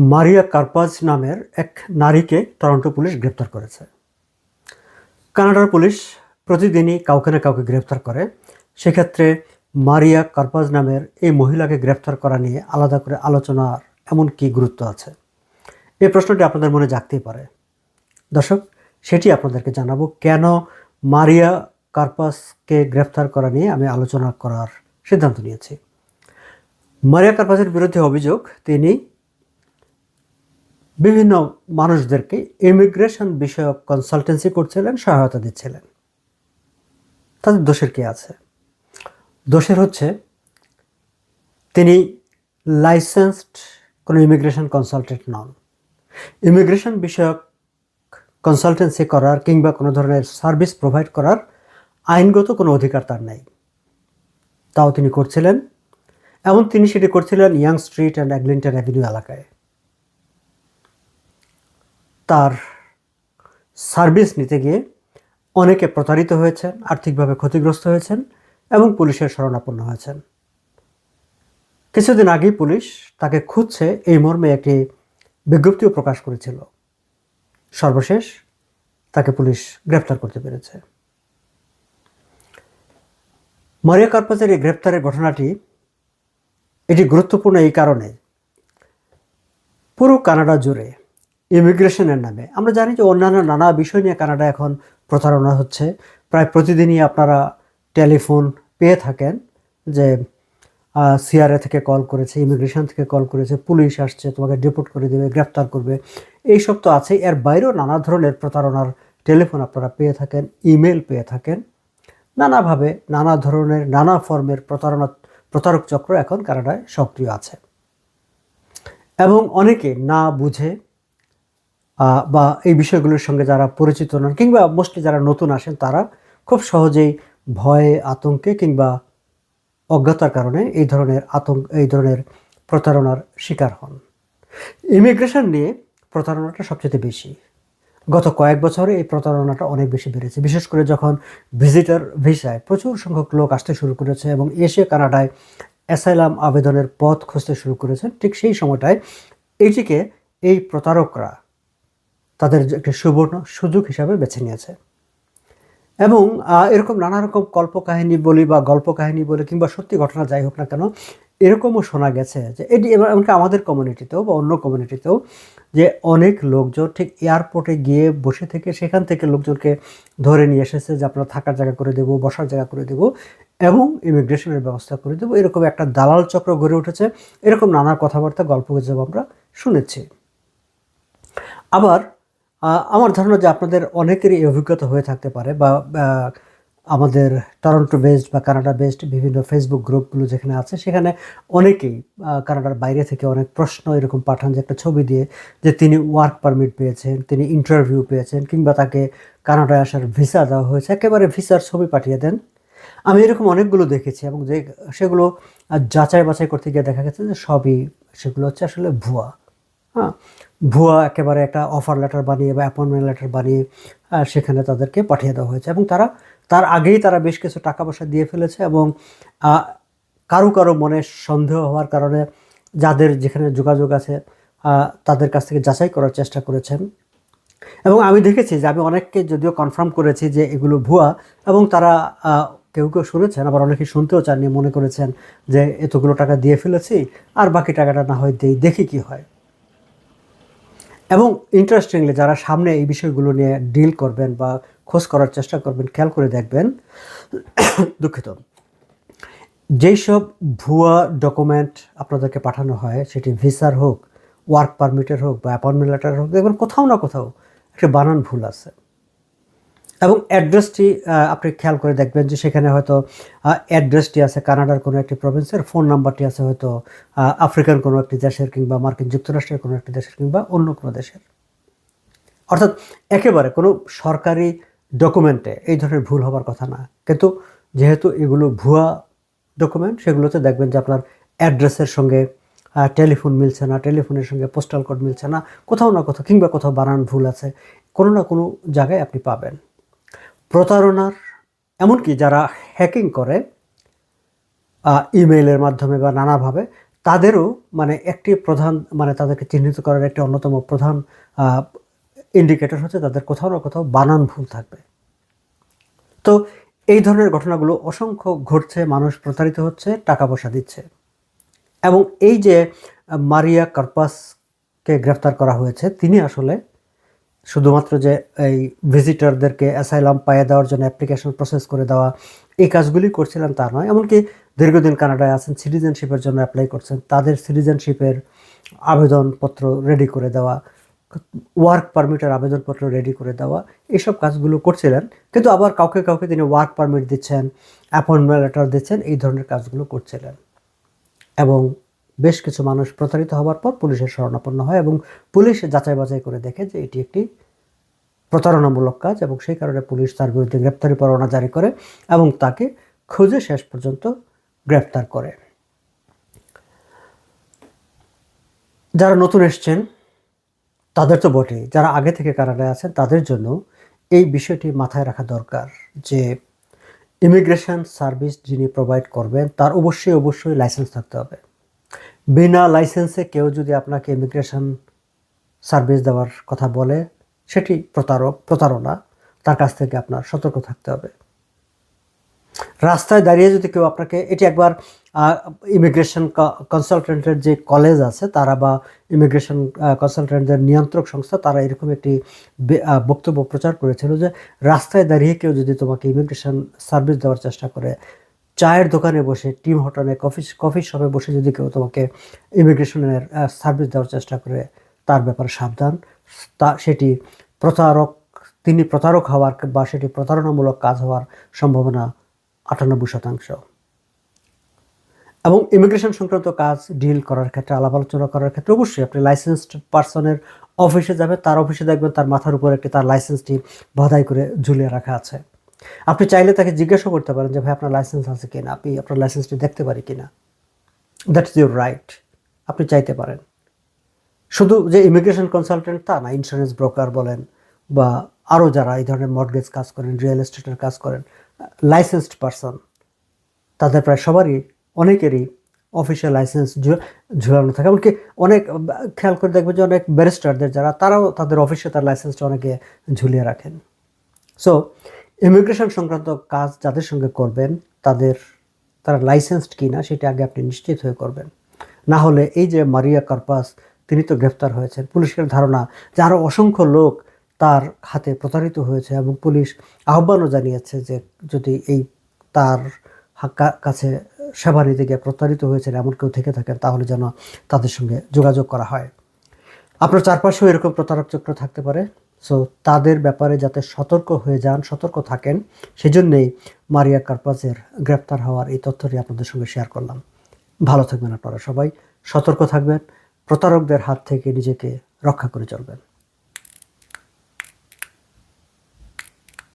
মারিয়া কার্পাজ নামের এক নারীকে টরন্টো পুলিশ গ্রেপ্তার করেছে। কানাডার পুলিশ প্রতিদিনই কাউকে না কাউকে গ্রেপ্তার করে। সেক্ষেত্রে মারিয়া কার্পাজ নামের এই মহিলাকে গ্রেপ্তার করা নিয়ে আলাদা করে আলোচনার এমন কি গুরুত্ব আছে? এই প্রশ্নটি আপনাদের মনে জাগতেই পারে। দর্শক, সেটি আপনাদেরকে জানাব কেন মারিয়া কার্পাসকে গ্রেপ্তার করা নিয়ে আমি আলোচনা করার সিদ্ধান্ত নিয়েছি। মারিয়া কার্পাসের বিরুদ্ধে অভিযোগ, তিনি বিভিন্ন মানুষদেরকে ইমিগ্রেশন বিষয়ক কনসালটেন্সি করছিলেন, সহায়তা দিচ্ছিলেন। তাদের দোষের কি আছে? দোষের হচ্ছে, তিনি লাইসেন্সড কোনো ইমিগ্রেশন কনসালটেন্ট নন। ইমিগ্রেশন বিষয়ক কনসালটেন্সি করার কিংবা কোনো ধরনের সার্ভিস প্রোভাইড করার আইনগত কোনো অধিকার তার নেই। তাও তিনি করছিলেন, এবং তিনি সেটি করছিলেন Yonge street and Eglinton avenue এলাকায়। তার সার্ভিস নিতে গিয়ে অনেকে প্রতারিত হয়েছেন, আর্থিকভাবে ক্ষতিগ্রস্ত হয়েছেন এবং পুলিশের শরণাপন্ন হয়েছেন। কিছুদিন আগেই পুলিশ তাকে খুঁজছে এই মর্মে একটি বিজ্ঞপ্তিও প্রকাশ করেছিল। সর্বশেষ তাকে পুলিশ গ্রেপ্তার করতে পেরেছে। মারিয়া কার্পাসের এই গ্রেপ্তারের ঘটনাটি এটি গুরুত্বপূর্ণ এই কারণে। পুরো কানাডা জুড়ে ইমিগ্রেশনের নামে। আমরা জানি যে অন্যান্য নানা বিষয় নিয়ে কানাডা এখন প্রতারণা হচ্ছে। প্রায় প্রতিদিনই আপনারা টেলিফোন পেয়ে থাকেন যে সিআরএ থেকে কল করেছে, ইমিগ্রেশন থেকে কল করেছে, পুলিশ আসছে, তোমাকে ডিপোর্ট করে দেবে গ্রেপ্তার করবে। এইসব তো আছে এর বাইরেও নানা ধরনের প্রতারণার টেলিফোন আপনারা পেয়ে থাকেন, ইমেল পেয়ে থাকেন। নানাভাবে নানা ধরনের, নানা ফর্মের প্রতারণা, প্রতারক চক্র এখন কানাডায় সক্রিয় আছে। এবং অনেকে না বুঝে বা এই বিষয়গুলোর সঙ্গে যারা পরিচিত নন কিংবা মোস্টলি যারা নতুন আসেন, তারা খুব সহজেই ভয়ে, আতঙ্কে কিংবা অজ্ঞতার কারণে এই ধরনের আতঙ্ক, এই ধরনের প্রতারণার শিকার হন। ইমিগ্রেশন নিয়ে প্রতারণাটা সবচেয়ে বেশি। গত কয়েক বছরে এই প্রতারণাটা অনেক বেশি বেড়েছে। বিশেষ করে যখন ভিজিটার ভিসায় প্রচুর সংখ্যক লোক আসতে শুরু করেছে এবং এসে কানাডায় অ্যাসাইলাম আবেদনের পথ খুঁজতে শুরু করেছেন ঠিক সেই সময়টায় এইটিকে এই প্রতারকরা তাদের একটি সুবর্ণ সুযোগ হিসাবে বেছে নিয়েছে। এবং এরকম নানা রকম কল্পকাহিনী বলি বা গল্প কাহিনী বলি কিংবা সত্যি ঘটনা যাই হোক না কেন, এরকমও শোনা গেছে যে এটি এমনকি আমাদের কমিউনিটিতেও বা অন্য কমিউনিটিতেও যে অনেক লোকজন ঠিক এয়ারপোর্টে গিয়ে বসে থেকে সেখান থেকে লোকজনকে ধরে নিয়ে এসেছে যে আপনারা থাকার জায়গা করে দেবো, বসার জায়গা করে দেবো এবং ইমিগ্রেশনের ব্যবস্থা করে দেবো। এরকম একটা দালাল চক্র গড়ে উঠেছে। এরকম নানা কথাবার্তা, গল্প গুজব আমরা শুনেছি। আবার আমার ধারণা যে আপনাদের অনেকেরই অভিজ্ঞতা হয়ে থাকতে পারে বা আমাদের টরন্টো বেসড বা কানাডা বেসড বিভিন্ন ফেসবুক গ্রুপগুলো যেখানে আছে, সেখানে অনেকেই কানাডার বাইরে থেকে অনেক প্রশ্ন এরকম পাঠান যে একটা ছবি দিয়ে যে তিনি ওয়ার্ক পারমিট পেয়েছেন, তিনি ইন্টারভিউ পেয়েছেন কিংবা তাকে কানাডায় আসার ভিসা দেওয়া হয়েছে। একেবারে ভিসার ছবি পাঠিয়ে দেন। আমি এরকম অনেকগুলো দেখেছি এবং যে, সেগুলো যাচাই বাছাই করতে গিয়ে দেখা গেছে যে সবই সেগুলো হচ্ছে আসলে ভুয়া। হ্যাঁ ভুয়া একেবারে একটা অফার লেটার বানিয়ে বা অ্যাপয়েন্টমেন্ট লেটার বানিয়ে সেখানে তাদেরকে পাঠিয়ে দেওয়া হয়েছে এবং তারা, তার আগেই তারা বেশ কিছু টাকা পয়সা দিয়ে ফেলেছে এবং কারও কারও মনে সন্দেহ হওয়ার কারণে যাদের যেখানে যোগাযোগ আছে তাদের কাছ থেকে যাচাই করার চেষ্টা করেছেন। এবং আমি দেখেছি যে আমি অনেককে যদিও কনফার্ম করেছি যে এগুলো ভুয়া এবং তারা কেউ কেউ শুনেছেন, আবার অনেকে শুনতেও চাননি, মনে করেছেন যে এতগুলো টাকা দিয়ে ফেলেছি, আর বাকি টাকাটা না হয় দেই, দেখি কি হয়। এবং ইন্টারেস্টিংলি যারা সামনে এই বিষয়গুলো নিয়ে ডিল করবেন বা খোঁজ করার চেষ্টা করবেন, খেয়াল করে দেখবেন, দুঃখিত। যেই সব ভুয়া ডকুমেন্ট আপনাদেরকে পাঠানো হয়, সেটি ভিসার হোক ওয়ার্ক পারমিটের হোক বা অ্যাপয়েন্টমেন্ট লেটার হোক, দেখবেন কোথাও না কোথাও একটা বানান ভুল আছে। এবং অ্যাড্রেসটি আপনি খেয়াল করে দেখবেন যে সেখানে হয়তো অ্যাড্রেসটি আছে কানাডার কোনো একটি প্রভিন্সের, ফোন নাম্বারটি আছে হয়তো আফ্রিকান কোনো একটি দেশের কিংবা মার্কিন যুক্তরাষ্ট্রের কোনো একটি দেশের কিংবা অন্য কোনো দেশের। অর্থাৎ একেবারে কোনো সরকারি ডকুমেন্টে এই ধরনের ভুল হবার কথা না। কিন্তু যেহেতু এগুলো ভুয়া ডকুমেন্ট, সেগুলোতে দেখবেন যে আপনার অ্যাড্রেসের সঙ্গে টেলিফোন মিলছে না, টেলিফোনের সঙ্গে পোস্টাল কোড মিলছে না, কোথাও না কোথাও কিংবা কোথাও বানান ভুল আছে, কোনো না কোনো জায়গায় আপনি পাবেন। প্রতারণার, এমনকি যারা হ্যাকিং করে ইমেইলের মাধ্যমে বা নানাভাবে, তাদেরও মানে একটি প্রধান মানে তাদেরকে চিহ্নিত করার একটি অন্যতম প্রধান ইন্ডিকেটর হচ্ছে তাদের কোথাও না কোথাও বানান ভুল থাকবে। তো এই ধরনের ঘটনাগুলো অসংখ্য ঘটছে, মানুষ প্রতারিত হচ্ছে, টাকা পয়সা দিচ্ছে। এবং এই যে মারিয়া কার্পাসকে গ্রেফতার করা হয়েছে, তিনি আসলে শুধুমাত্র যে এই ভিজিটরদেরকে অ্যাসাইলাম পাইয়ে দেওয়ার জন্য অ্যাপ্লিকেশন প্রসেস করে দেওয়া, এই কাজগুলি করছিলেন তা নয়। এমনকি দীর্ঘদিন কানাডায় আছেন সিটিজেনশিপের জন্য অ্যাপ্লাই করছেন। তাদের সিটিজেনশিপের আবেদনপত্র রেডি করে দেওয়া ওয়ার্ক পারমিটের আবেদনপত্র রেডি করে দেওয়া এইসব কাজগুলো করছিলেন। কিন্তু আবার কাউকে কাউকে তিনি ওয়ার্ক পারমিট দিচ্ছেন অ্যাপয়েন্টমেন্ট লেটার দিচ্ছেন, এই ধরনের কাজগুলো করছিলেন। এবং বেশ কিছু মানুষ প্রতারিত হওয়ার পর পুলিশের শরণাপন্ন হয় এবং পুলিশ যাচাই বাছাই করে দেখে যে এটি একটি প্রতারণামূলক কাজ এবং সেই কারণে পুলিশ তার বিরুদ্ধে গ্রেপ্তারি পরোয়ানা জারি করে এবং তাকে খুঁজে শেষ পর্যন্ত গ্রেপ্তার করে। যারা নতুন এসছেন, তাদের তো বটেই। যারা আগে থেকে কানাডায় আছেন, তাদের জন্য এই বিষয়টি মাথায় রাখা দরকার যে ইমিগ্রেশন সার্ভিস যিনি প্রোভাইড করবেন, তার অবশ্যই অবশ্যই লাইসেন্স থাকতে হবে। বিনা লাইসেন্সে কেউ যদি আপনাকে ইমিগ্রেশন সার্ভিস দেওয়ার কথা বলে, সেটি প্রতারক প্রতারণা। তার কাছ থেকে আপনার সতর্ক থাকতে হবে। রাস্তায় দাঁড়িয়ে যদি কেউ আপনাকে, এটি একবার ইমিগ্রেশন কনসালটেন্টের যে কলেজ আছে, তারা বা ইমিগ্রেশন কনসালটেন্টদের নিয়ন্ত্রক সংস্থা, তারা এরকম একটি বক্তব্য প্রচার করেছিল যে, রাস্তায় দাঁড়িয়ে কেউ যদি তোমাকে ইমিগ্রেশন সার্ভিস দেওয়ার চেষ্টা করে চায়ের দোকানে বসে, টিম হোটেলে, কফি কফি শপে বসে যদি কেউ তোমাকে ইমিগ্রেশনের সার্ভিস দেওয়ার চেষ্টা করে, তার ব্যাপারে সাবধান। তা, সেটি প্রতারক, তিনি প্রতারক হওয়ার বা সেটি প্রতারণামূলক কাজ হওয়ার সম্ভাবনা আটানব্বই শতাংশ। এবং ইমিগ্রেশন সংক্রান্ত কাজ ডিল করার ক্ষেত্রে, আলাপ আলোচনা করার ক্ষেত্রে অবশ্যই আপনি লাইসেন্সড পার্সনের অফিসে যাবে তার অফিসে দেখবেন তার মাথার উপর একটি তার লাইসেন্সটি বাধাই করে ঝুলিয়ে রাখা আছে। আপনি চাইলে তাকে জিজ্ঞাসা করতে পারেন যে, ভাই, আপনার লাইসেন্স আছে কিনা? আপনি আপনার লাইসেন্সটি দেখতে পারি কিনা? দ্যাট ইজ ইউর রাইট আপনি চাইতে পারেন। শুধু যে ইমিগ্রেশন কনসালটেন্ট তা না ইন্স্যুরেন্স ব্রোকার বলেন বা আরও যারা এই ধরনের মর্গেজ কাজ করেন রিয়েল এস্টেটের কাজ করেন লাইসেন্সড পারসন তাদের প্রায় সবারই, অনেকেরই অফিসিয়াল লাইসেন্স ঝুলানো থাকে। এমনকি অনেক, খেয়াল করে দেখবেন যে, অনেক ব্যারিস্টারদের যারা, তারাও তাদের অফিসে তার লাইসেন্সটা অনেকে ঝুলিয়ে রাখেন। সো ইমিগ্রেশন সংক্রান্ত কাজ যাদের সঙ্গে করবেন, তাদের, তারা লাইসেন্সড কি না সেটা আগে আপনি নিশ্চিত হয়ে করবেন। না হলে এই যে মারিয়া কার্পাস, তিনি তো গ্রেফতার হয়েছেন। পুলিশের ধারণা যে আরও অসংখ্য লোক তার হাতে প্রতারিত হয়েছে এবং পুলিশ আহ্বানও জানিয়েছে যে যদি এই তার কাছে সেবা নিতে গিয়ে প্রতারিত হয়েছেন, এমন কেউ থেকে থাকেন, তাহলে যেন তাদের সঙ্গে যোগাযোগ করা হয়। আপনার চারপাশেও এরকম প্রতারক চক্র থাকতে পারে। সো তাদের ব্যাপারে যাতে সতর্ক হয়ে যান, সতর্ক থাকেন, সেজন্যেই মারিয়া কার্পাসের গ্রেপ্তার হওয়ার এই তথ্যটি আপনাদের সঙ্গে শেয়ার করলাম। ভালো থাকবেন আপনারা সবাই, সতর্ক থাকবেন, প্রতারকদের হাত থেকে নিজেকে রক্ষা করে চলবেন।